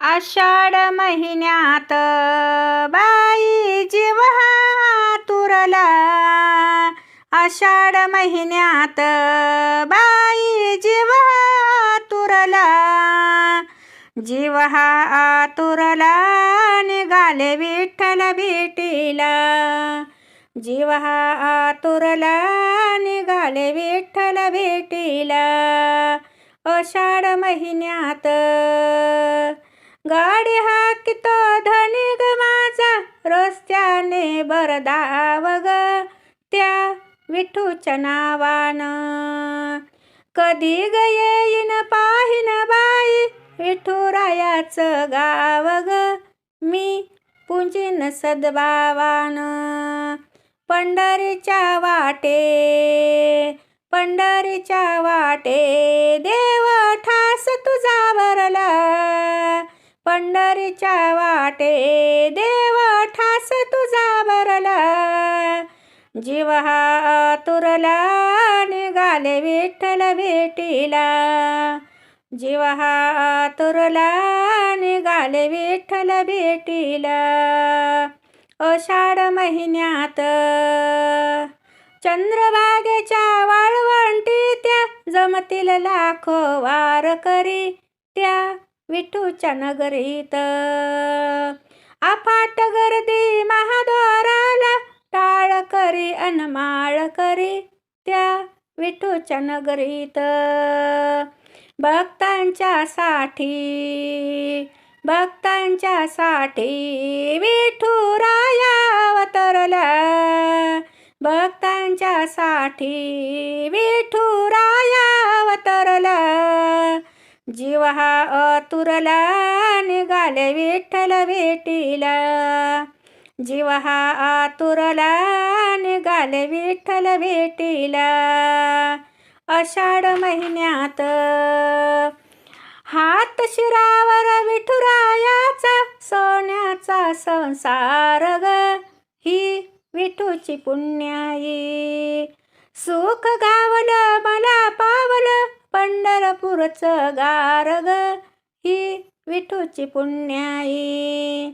आषाढ महिन्यात बाई जीव तुरला आषाढ महिन्यात बाई जीव हा तुरला जीव हा आतुरला निघाले विठ्ठल भेटीला. जीव हा आतुरला निघाले विठ्ठल भेटीला. आषाढ महिन्यात गाडी हाकितो ग माझा. रस्त्याने बरदाव ग त्या विठूच्या नावानं. कधी ग येईन पाहिन बाई विठुरायाचं गाव ग. मी पुंजीन सद्भावानं. पंढरीच्या वाटे पंढरीच्या वाटे देव ठास पंढरीच्या वाटे देव ठास तुझा भरला जीव हा तुरला निघाले विठ्ठल भेटीला. जीव हा तुरला निघाले विठ्ठल भेटीला. आषाढ महिन्यात चंद्रभागेच्या वाळवंटी त्या जमतील लाखो वार करी त्या. विठूच्या नगरीत अफाट गर्दी महाद्वाराला टाळ करी अनमाळ करी त्या विठूच्या नगरीत भक्तांच्या साठी भक्तांच्या साठी विठुराया अवतरला भक्तांच्या साठी विठुराया जीव हा अतुरला निघाले विठ्ठल भेटीला. जीव हा आतुरला निघाले विठ्ठल भेटीला. आषाढ महिन्यात हात शिरावर विठुरायाचा सोन्याचा संसार ग. ही विठूची पुण्याई. सुख गावलं मला पावलं पंढरपूरचं गारग ही विठूची पुण्याई.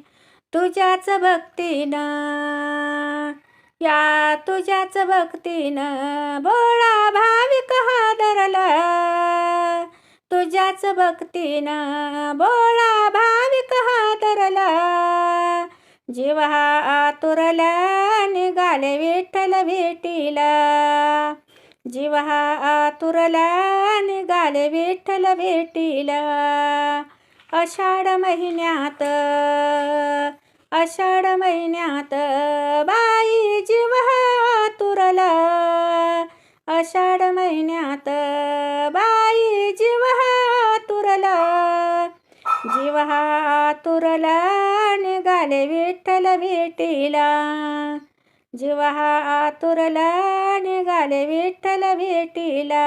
तुझ्याच भक्तीनं या तुझ्याच भक्तीनं बोळा भाविक हादरला तुझ्याच भक्तीनं बोळा भाविक हादरला जीव आतुरला निघाले विठ्ठल भेटीला. जीव हा आतुरला निघाले विठ्ठल भेटीला. आषाढ महिन्यात आषाढ महिन्यात बाई जीव हा आषाढ महिन्यात बाई जीव हा आतुरला. जीव हा निघाले विठ्ठल भेटीला. जीवा हा आतुरला निघाले विठ्ठल भेटीला